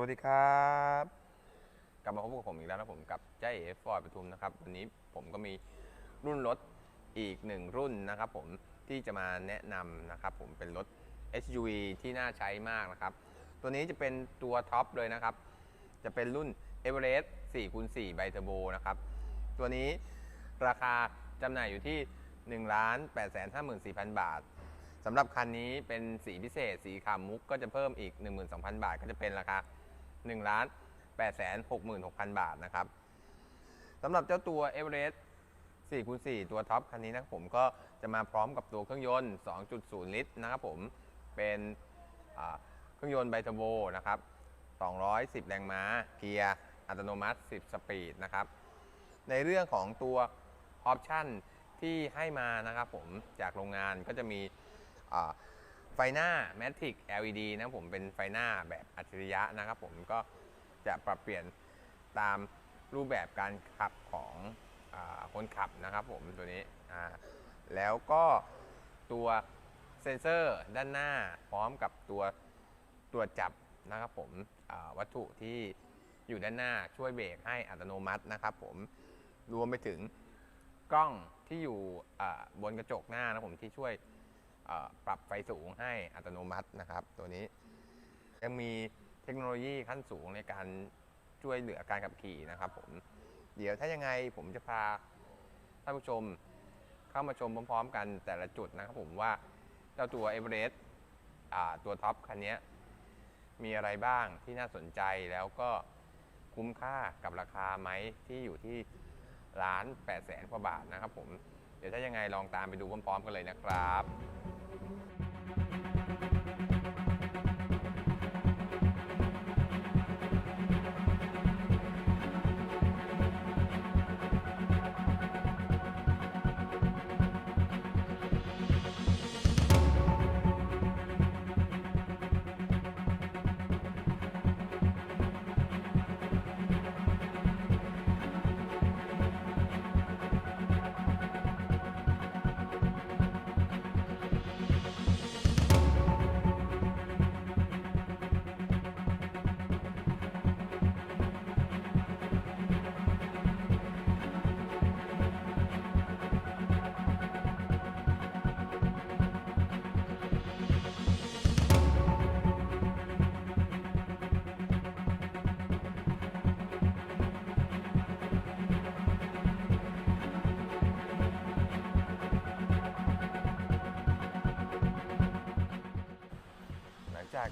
วัสดีครับ กลับมาพบกับผมอีกแล้วนะผมกับเจ้เอ๋ฟอร์ดปทุมนะครับ วันนี้ผมก็มีรุ่นรถอีกหนึ่งรุ่นนะครับผมที่จะมาแนะนำนะครับผมเป็นรถ SUV ที่น่าใช้มากนะครับ ตัวนี้จะเป็นตัวท็อปเลยนะครับ จะเป็นรุ่น Everest 4คูณ4ไบเทอร์โบนะครับ ตัวนี้ราคาจำหน่ายอยู่ที่ 1 8 5 4 0 0 0 บาทสำหรับคันนี้เป็นสีพิเศษ สีขาวมุกก็จะเพิ่มอีก 12,000 บาท ก็จะเป็นราคา 1ล้าน8 6 6 0 0 0 บาทนะครับสำหรับเจ้าตัว Everest 4คูณ4ตัวท็อปคันนี้นะครับผมก็จะมาพร้อมกับตัวเครื่องยนต์ 2.0 ลิตรนะครับผมเป็นเครื่องยนต์ไบเทอร์โบนะครับ 210 แรงม้า เกียร์อัตโนมัติ 10 สปีดนะครับ ในเรื่องของตัวออปชันที่ให้มานะครับผมจากโรงงานก็จะมีอ ไฟหน้า Matic LED นะครับผมเป็นไฟหน้าแบบอัจฉริยะนะครับผมก็จะปรับเปลี่ยนตามรูปแบบการขับของอคนขับนะครับผมตัวนี้แล้วก็ตัวเซ็นเซอร์ด้านหน้าพร้อมกับตัวตรวจจับนะครับผมวัตถุที่อยู่ด้านหน้าช่วยเบรกให้อัตโนมัตินะครับผมรวมไปถึงกล้องที่อยู่บนกระจกหน้านะผมที่ช่วย ปรับไฟสูงให้อัตโนมัตินะครับ ตัวนี้ ยังมีเทคโนโลยีขั้นสูงในการช่วยเหลือการขับขี่นะครับผมเดี๋ยวถ้ายังไงผมจะพาท่านผู้ชมเข้ามาชมพร้อมๆ กันแต่ละจุดนะครับผมว่าเจ้าตัว e v e r e s t อ่าตัวท็อปคันนี้มีอะไรบ้างที่น่าสนใจแล้วก็คุ้มค่ากับราคาไหมที่อยู่ที่ล้าน8 0 0แสนกว่าบาทนะครับผม เดี๋ยวถ้ายังไงลองตามไปดูพร้อมๆกันเลยนะครับ everything.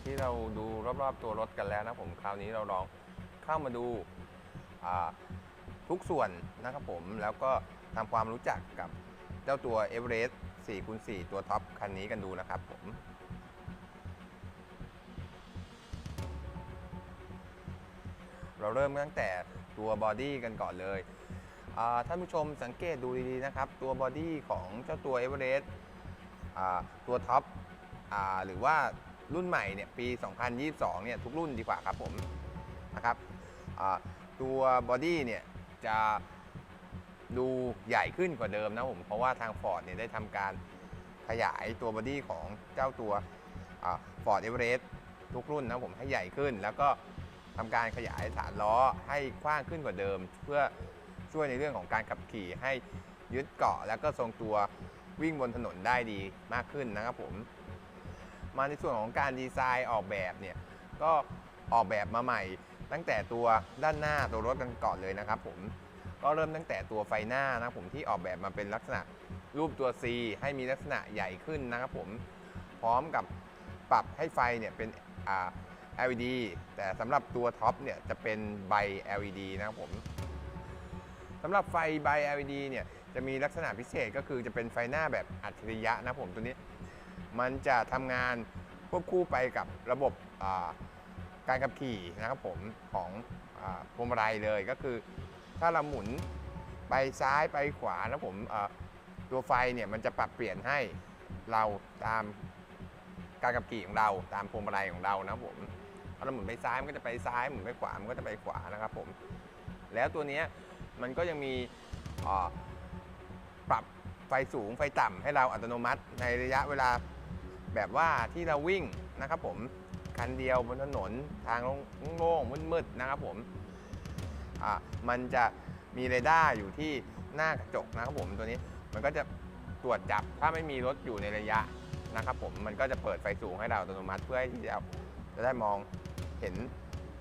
ที่เราดูรอบๆตัวรถกันแล้วนะผมคราวนี้เราลองเข้ามาดูาทุกส่วนนะครับผมแล้วก็ทำความรู้จักกับเจ้าตัว e v e r e s t 4คูณ4ตัวท็อปคันนี้กันดูนะครับผมเราเริ่มตั้งแต่ตัวบอดี้กันก่อนเลยท่านผู้ชมสังเกตดูดีๆนะครับ ตัวบอดี้ของเจ้าตัว e v e r e s t ตัวท็อปอหรือว่า รุ่นใหม่เนี่ยปี 2022 เนี่ยทุกรุ่นดีกว่าครับผมนะครับตัวบอดี้เนี่ยจะดูใหญ่ขึ้นกว่าเดิมนะผม เพราะว่าทาง Ford เนี่ยได้ทำการขยายตัวบอดี้ของเจ้าตัวฟอร์ดเอเวอเรสต์ทุกรุ่นนะผมให้ใหญ่ขึ้น แล้วก็ทำการขยายฐานล้อให้กว้างขึ้นกว่าเดิม เพื่อช่วยในเรื่องของการขับขี่ให้ยึดเกาะ แล้วก็ทรงตัววิ่งบนถนนได้ดีมากขึ้นนะครับผม มาในส่วนของการดีไซน์ออกแบบเนี่ยก็ออกแบบมาใหม่ ตั้งแต่ตัวด้านหน้าตัวรถกันก่อนเลยนะครับผมก็เริ่มตั้งแต่ตัวไฟหน้านะผมที่ออกแบบมาเป็นลักษณะรูปตัว C ให้มีลักษณะใหญ่ขึ้นนะครับผมพร้อมกับปรับให้ไฟเนี่ยเป็น LED แต่สำหรับตัวท็อปเนี่ยจะเป็นใบ LED นะครับผมสำหรับไฟใบ LED เนี่ยจะมีลักษณะพิเศษก็คือจะเป็นไฟหน้าแบบอัจฉริยะนะผมตัวนี้ มันจะทำงานควบคู่ไปกับระบบการขับขี่นะครับผมของพวงมาลัยเลยก็คือ ถ้าเราหมุนไปซ้ายไปขวานะผมตัวไฟเนี่ยมันจะปรับเปลี่ยนให้เราตามการขับขี่ของเราตามพวงมาลัยของเรานะผมถ้าเราหมุนไปซ้ายมันก็จะไปซ้ายหมุนไปขวามันก็จะไปขวานะครับผมแล้วตัวนี้มันก็ยังมีปรับไฟสูงไฟต่ำให้เราอัตโนมัติในระยะเวลา แบบว่าที่เราวิ่งนะครับผมคันเดียวบนถนนทางโล่งๆมืดๆนะครับผมอ่ามันจะมีเรดาร์อยู่ที่หน้ากระจกนะครับผมตัวนี้มันก็จะตรวจจับถ้าไม่มีรถอยู่ในระยะนะครับผมมันก็จะเปิดไฟสูงให้เราอัตโนมัติเพื่อที่จะจะได้มองเห็น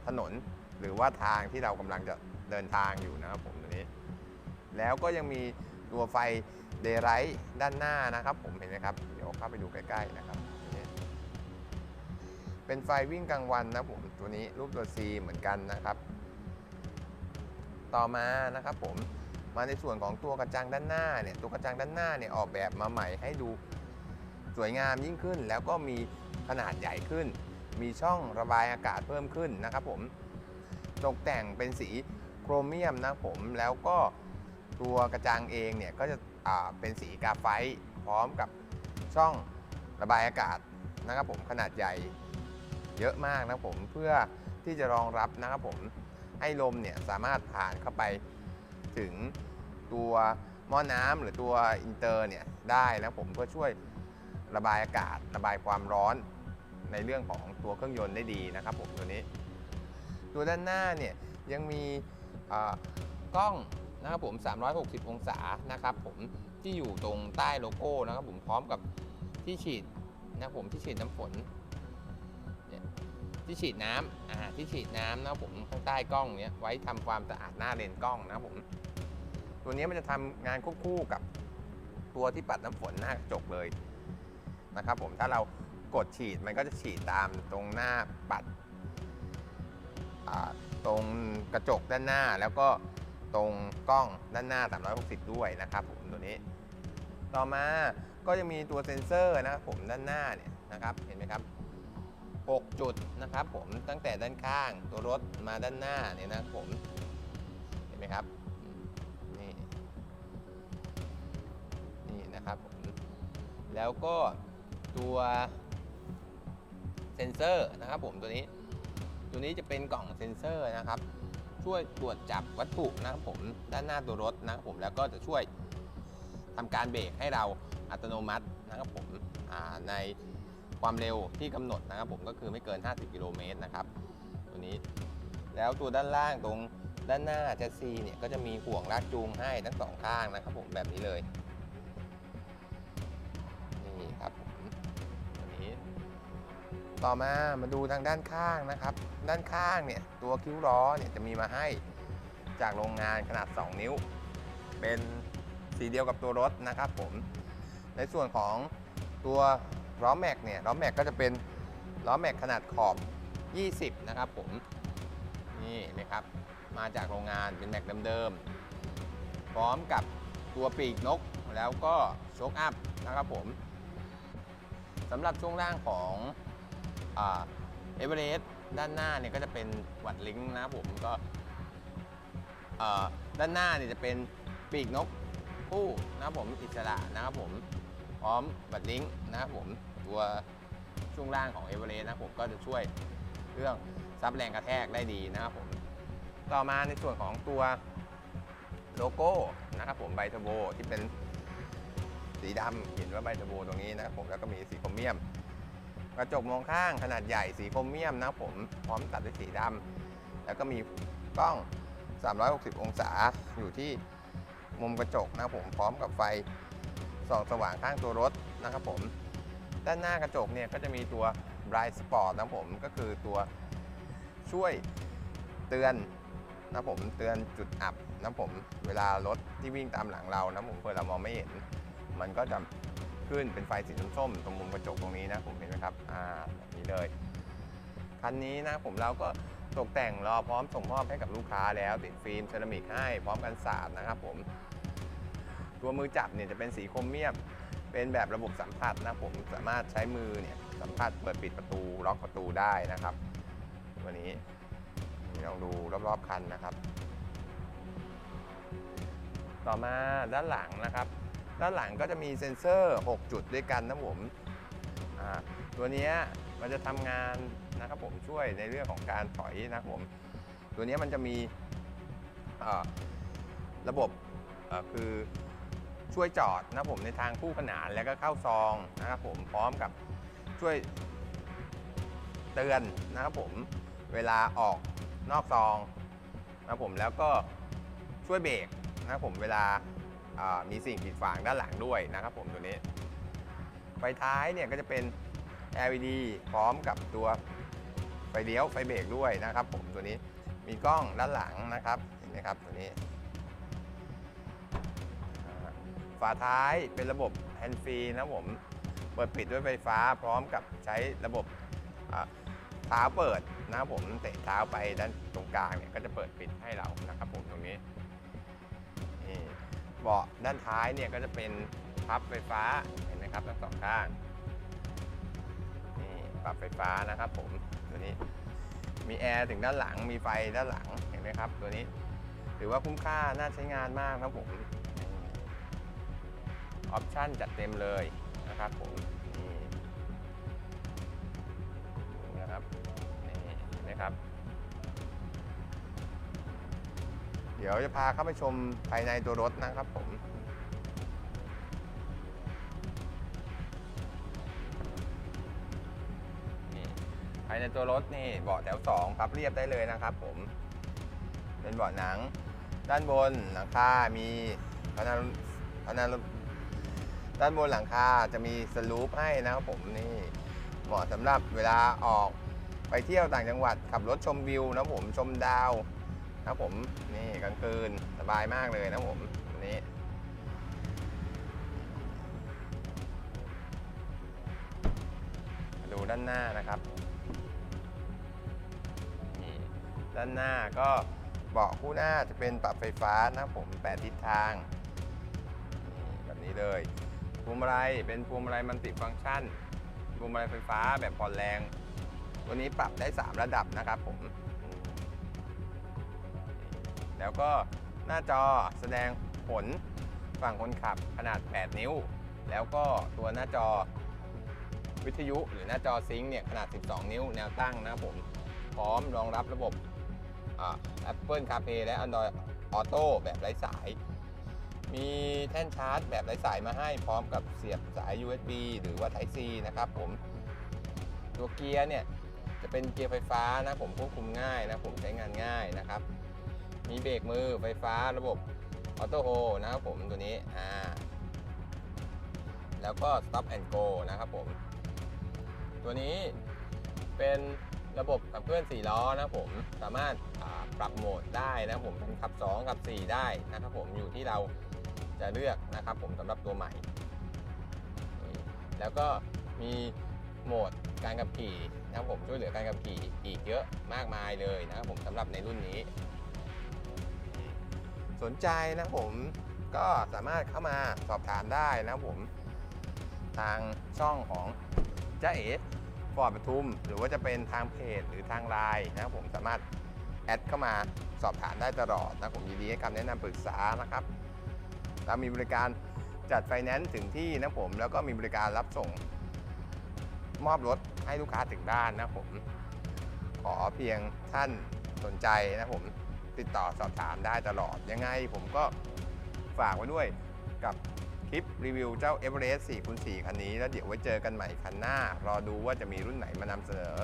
ถนนหรือว่าทางที่เรากำลังจะเดินทางอยู่นะครับผมตัวนี้ แล้วก็ยังมีตัวไฟเดย์ไรท์ด้านหน้านะครับ ผมเห็นไหมครับ เดี๋ยวเข้าไปดูใกล้ๆนะครับ เป็นไฟวิ่งกลางวันนะผมตัวนี้รูปตัว C เหมือนกันนะครับ ต่อมานะครับผมมาในส่วนของตัวกระจังด้านหน้าเนี่ยตัวกระจังด้านหน้าเนี่ยออกแบบมาใหม่ให้ดูสวยงามยิ่งขึ้น แล้วก็มีขนาดใหญ่ขึ้น มีช่องระบายอากาศเพิ่มขึ้นนะครับผมตกแต่งเป็นสีโครเมียมนะผมแล้วก็ตัวกระจังเองเนี่ยก็จะเป็นสีกาไฟพร้อมกับช่องระบายอากาศนะครับผมขนาดใหญ่ เยอะมากนะผมเพื่อที่จะรองรับนะครับผมให้ลมเนี่ยสามารถผ่านเข้าไปถึงตัวหม้อน้ำหรือตัวอินเตอร์เนี่ยได้นะผมเพื่อช่วยระบายอากาศ ระบายความร้อนในเรื่องของตัวเครื่องยนต์ได้ดีนะครับผมตัวนี้ ตัวด้านหน้าเนี่ยยังมีกล้องนะครับผม 360 องศานะครับผมที่อยู่ตรงใต้โลโก้นะครับผมพร้อมกับที่ฉีดนะครับผมที่ฉีดน้ำฝน ที่ฉีดน้ำอ่าที่ฉีดน้ำนะผมข้างใต้กล้องเนี้ยไว้ทำความสะอาดหน้าเลนกล้องนะผม ตัวนี้มันจะทำงานควบคู่กับตัวที่ปัดน้ำฝนหน้ากระจกเลยนะครับผมถ้าเรากดฉีดมันก็จะฉีดตามตรงหน้าปัดตรงกระจกด้านหน้าแล้วก็ตรงกล้องด้านหน้า 360 ด้วยนะครับผมตัวนี้ ต่อมาก็จะมีตัวเซ็นเซอร์นะครับผมด้านหน้าเนี่ยนะครับเห็นไหมครับ 6 จุดนะครับผมตั้งแต่ด้านข้างตัวรถมาด้านหน้าเนี่ยนะผมเห็นไหมครับนี่นี่นะครับผมแล้วก็ตัวเซนเซอร์นะครับผมตัวนี้ ตัวนี้จะเป็นกล่องเซ็นเซอร์นะครับ ช่วยตรวจจับวัตถุนะครับผมด้านหน้าตัวรถนะครับผมแล้วก็จะช่วยทำการเบรกให้เราอัตโนมัตินะครับผมใน ความเร็วที่กำหนดนะครับผมก็คือไม่เกิน 50 กิโลเมตรนะครับตัวนี้ แล้วตัวด้านล่างตรงด้านหน้าแชสซีเนี่ยก็จะมีห่วงลากจูงให้ทั้งสองข้างนะครับผมแบบนี้เลยนี่ครับตัวนี้ ต่อมามาดูทางด้านข้างนะครับ ด้านข้างเนี่ยตัวคิ้วล้อเนี่ยจะมีมาให้จากโรงงานขนาด 2 นิ้ว เป็นสีเดียวกับตัวรถนะครับผมในส่วนของตัว ล้อแม็กเนี่ยล้อแม็กก็จะเป็นล้อแม็กขนาดขอบ 20 นะครับผม นี่นะครับ มาจากโรงงานเป็นแม็กเดิมๆ พร้อมกับตัวปีกนกแล้วก็โชคอัพนะครับผมสำหรับช่วงล่างของเอเวอเรสต์ด้านหน้าเนี่ยก็จะเป็นวัดลิงก์นะครับผมก็ด้านหน้าเนี่ยจะเป็นปีกนกคู่นะครับผมอิสระนะครับผม ร้อมวัดลิงก์นะครับผมตัวช่วงล่างของเอเวอเรสต์นะผมก็จะช่วยเรื่องซับแรงกระแทกได้ดีนะครับผมต่อมาในส่วนของตัวโลโก้นะครับผมไบเทอร์โบที่เป็นสีดำเห็นว่าไบเทอร์โบตรงนี้นะครับผมแล้วก็มีสีโครเมียม กระจกมองข้างขนาดใหญ่สีโครเมียมนะครับผมพร้อมตัดด้วยสีดำแล้วก็มีกล้อง 360 องศาอยู่ที่มุมกระจกนะครับผมพร้อมกับไฟ ส่องสว่างข้างตัวรถนะครับผม ด้านหน้ากระจกเนี่ยก็จะมีตัว Bright Spot นะผมก็คือตัวช่วยเตือนนะผมเตือนจุดอับนะผมเวลารถที่วิ่งตามหลังเรานะผมเพื่อเรามองไม่เห็น มันก็จะขึ้นเป็นไฟสีส้มๆตรงมุมกระจกตรงนี้นะผมเห็นไหมครับอ่าแบบนี้เลยคันนี้นะผมเราก็ตกแต่งรอพร้อมส่งมอบให้กับลูกค้าแล้วติดฟิล์มเซรามิกให้พร้อมกันสาดนะครับผม ตัวมือจับเนี่ยจะเป็นสีโครเมียม เป็นแบบระบบสัมผัสนะผมสามารถใช้มือเนี่ยสัมผัสเปิดปิดประตูล็อกประตูได้นะครับตัวนี้ลองดูรอบๆคันนะครับ ต่อมาด้านหลังนะครับ ด้านหลังก็จะมีเซ็นเซอร์ 6 จุดด้วยกันนะผมตัวนี้มันจะทำงานนะครับผมช่วยในเรื่องของการถอยนะครับผม ตัวนี้มันจะมีระบบคือ ช่วยจอดนะผมในทางคู่ขนานแล้วก็เข้าซองนะครับผมพร้อมกับช่วยเตือนนะครับผมเวลาออกนอกซองนะครับผมแล้วก็ช่วยเบรกนะครับผมเวลาามีสิ่งกีดขวางด้านหลังด้วยนะครับผมตัวนี้ไฟท้ายเนี่ยก็จะเป็น LED พร้อมกับตัวไฟเลี้ยวไฟเบรกด้วยนะครับผมตัวนี้มีกล้องด้านหลังนะครับเห็นไหมครับตัวนี้าท้ายเป็นระบบแฮนด์ฟรีนะผม เปิดปิดด้วยไฟฟ้าพร้อมกับใช้ระบบเท้าเปิดนะครับผมเตะเท้าไปด้านตรงกลางเนี่ยก็จะเปิดปิดให้เรานะครับผมตรงนี้นี่เบาะด้านท้ายเนี่ยก็จะเป็นพับไฟฟ้าเห็นไหมครับทั้งสองข้างนี่ปรับไฟฟ้านะครับผมตัวนี้มีแอร์ถึงด้านหลังมีไฟด้านหลังเห็นไหมครับ ตัวนี้ถือว่าคุ้มค่าน่าใช้งานมากครับผม ออปชั่นจัดเต็มเลยนะครับผมนี่นะครับนี่นไหมครับ เดี๋ยวจะพาเข้าไปชมภายในตัวรถนะครับผมนี่ภายในตัวรถนี่เบาะแถว2พับเรียบได้เลยนะครับผมเป็นเบาะหนัง ด้านบนหลังคา มีพนันพนัน ด้านบนหลังคาจะมีสลูปให้นะครับผมนี่เหมาะสำหรับเวลาออกไปเที่ยวต่างจังหวัดขับรถชมวิวนะผมชมดาวนะผมนี่กลางคืนสบายมากเลยนะผมนนี้มาดูด้านหน้านะครับนี่ด้านหน้าก็เบาะคู่หน้าจะเป็นปรับไฟฟ้านะผมแปดทิศทางแบบนี้เลย พวงมาลัยเป็นพวงมาลัยมัลติฟังก์ชันพวงมาลัยไฟฟ้าแบบผ่อนแรง ตัวนี้ปรับได้ 3 ระดับนะครับผม แล้วก็หน้าจอแสดงผลฝั่งคนขับขนาด 8 นิ้ว แล้วก็ตัวหน้าจอวิทยุหรือหน้าจอซิงค์เนี่ยขนาด 12 นิ้วแนวตั้งนะครับผม พร้อมรองรับระบบอ่า Apple CarPlay และ Android Auto แบบไร้สาย มีแท่นชาร์จแบบไร้สายมาให้พร้อมกับเสียบสาย USB หรือว่า Type C นะครับผม ตัวเกียร์เนี่ยจะเป็นเกียร์ไฟฟ้านะผมควบคุมง่ายนะผมใช้งานง่ายนะครับ มีเบรกมือไฟฟ้าระบบออโต้โฮนะครับผมตัวนี้อ่าแล้วก็ stop and go นะครับผม ตัวนี้เป็นระบบขับเคลื่อน 4 ล้อนะผม สามารถปรับโหมดได้นะผมเป็นขับ 2 ขับ 4 ได้นะครับผมอยู่ที่เรา จะเลือกนะครับผมสำหรับตัวใหม่ แล้วก็มีโหมดการขับขี่นะครับผมช่วยเหลือการขับขี่อีกเยอะมากมายเลยนะครับผมสำหรับในรุ่นนี้ สนใจนะผมก็สามารถเข้ามาสอบถามได้นะครับผมทางช่องของจ้าเอ๋ฟอร์ดปทุม หรือว่าจะเป็นทางเพจหรือทางไลน์นะครับผมสามารถแอดเข้ามาสอบถามได้ตลอดนะผมยินดีให้คำแนะนำปรึกษานะครับ เรามีบริการจัดไฟแนนซ์ถึงที่นะผม แล้วก็มีบริการรับส่งมอบรถให้ลูกค้าถึงบ้านนะผม ขอเพียงท่านสนใจนะผม ติดต่อสอบถามได้ตลอด ยังไงผมก็ฝากไว้ด้วยกับคลิปรีวิวเจ้า e v e r e s t 4คูณ4คันนี้ แล้วเดี๋ยวไว้เจอกันใหม่คันหน้า รอดูว่าจะมีรุ่นไหนมานำเสนอ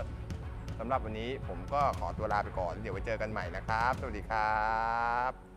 สำหรับวันนี้ผมก็ขอตัวลาไปก่อน เดี๋ยวไว้เจอกันใหม่นะครับ สวัสดีครับ